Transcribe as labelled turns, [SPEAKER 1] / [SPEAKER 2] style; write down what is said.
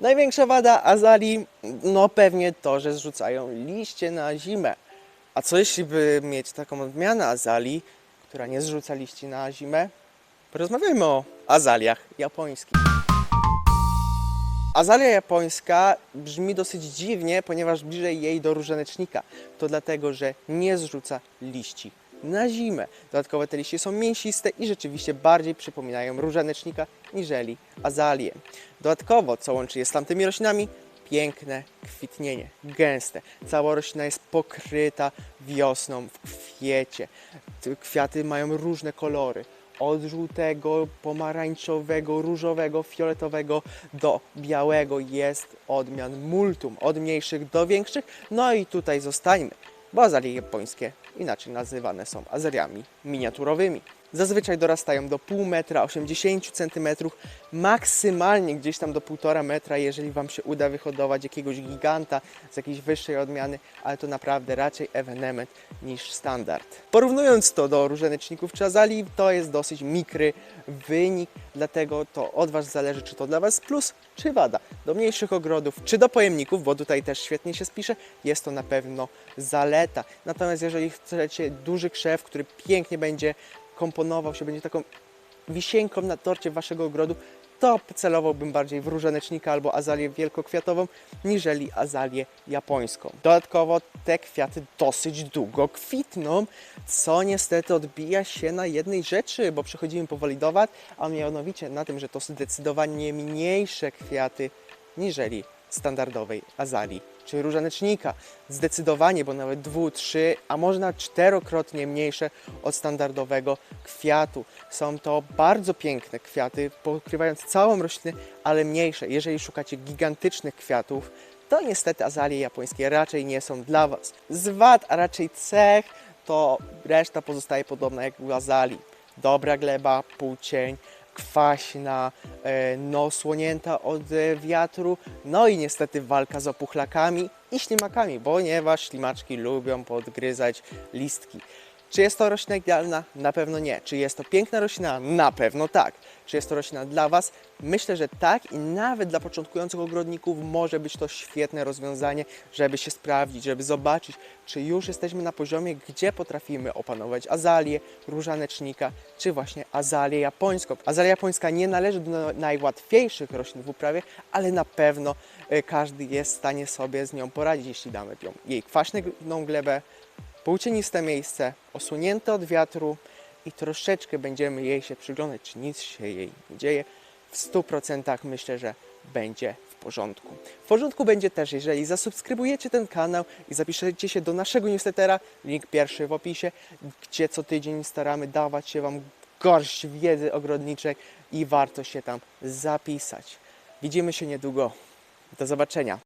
[SPEAKER 1] Największa wada azalii, no pewnie to, że zrzucają liście na zimę. A co jeśli by mieć taką odmianę azalii, która nie zrzuca liści na zimę? Porozmawiajmy o azaliach japońskich. Azalia japońska brzmi dosyć dziwnie, ponieważ bliżej jej do różanecznika. To dlatego, że nie zrzuca liści na zimę. Dodatkowo te liście są mięsiste i rzeczywiście bardziej przypominają różanecznika niżeli azalię. Dodatkowo, co łączy je z tamtymi roślinami? Piękne kwitnienie, gęste. Cała roślina jest pokryta wiosną w kwiecie. Kwiaty mają różne kolory od żółtego, pomarańczowego, różowego, fioletowego do białego jest odmian multum, od mniejszych do większych. No i tutaj zostańmy, bo azalie japońskie inaczej nazywane są azaliami miniaturowymi. Zazwyczaj dorastają do pół metra, 80 cm, maksymalnie gdzieś tam do półtora metra, jeżeli Wam się uda wyhodować jakiegoś giganta z jakiejś wyższej odmiany, ale to naprawdę raczej ewenement niż standard. Porównując to do różaneczników czy azalii, to jest dosyć mikry wynik, dlatego to od Was zależy, czy to dla Was plus, czy wada. Do mniejszych ogrodów, czy do pojemników, bo tutaj też świetnie się spisze, jest to na pewno zaleta. Natomiast jeżeli chcecie duży krzew, który pięknie będzie komponował się, będzie taką wisienką na torcie waszego ogrodu, to celowałbym bardziej w różanecznika albo azalię wielkokwiatową, niżeli azalię japońską. Dodatkowo te kwiaty dosyć długo kwitną, co niestety odbija się na jednej rzeczy, bo przechodzimy powoli do wad, a mianowicie na tym, że to zdecydowanie mniejsze kwiaty niżeli standardowej azalii czy różanecznika. Zdecydowanie, bo nawet dwu, trzy, a można czterokrotnie mniejsze od standardowego kwiatu. Są to bardzo piękne kwiaty, pokrywając całą roślinę, ale mniejsze. Jeżeli szukacie gigantycznych kwiatów, to niestety azalie japońskie raczej nie są dla Was. Z wad, a raczej cech, to reszta pozostaje podobna jak u azalii. Dobra gleba, półcień, kwaśna, e, no słonięta od e, wiatru, no i niestety walka z opuchlakami i ślimakami, ponieważ ślimaczki lubią podgryzać listki. Czy jest to roślina idealna? Na pewno nie. Czy jest to piękna roślina? Na pewno tak. Czy jest to roślina dla Was? Myślę, że tak i nawet dla początkujących ogrodników może być to świetne rozwiązanie, żeby się sprawdzić, żeby zobaczyć, czy już jesteśmy na poziomie, gdzie potrafimy opanować azalię, różanecznika, czy właśnie azalię japońską. Azalia japońska nie należy do najłatwiejszych roślin w uprawie, ale na pewno e, każdy jest w stanie sobie z nią poradzić, jeśli damy ją, jej kwaśną glebę, półcieniste miejsce, osunięte od wiatru i troszeczkę będziemy jej się przyglądać, czy nic się jej nie dzieje. W 100% myślę, że będzie w porządku. W porządku będzie też, jeżeli zasubskrybujecie ten kanał i zapiszecie się do naszego newslettera, link pierwszy w opisie, gdzie co tydzień staramy dawać się Wam gorść wiedzy ogrodniczej i warto się tam zapisać. Widzimy się niedługo. Do zobaczenia.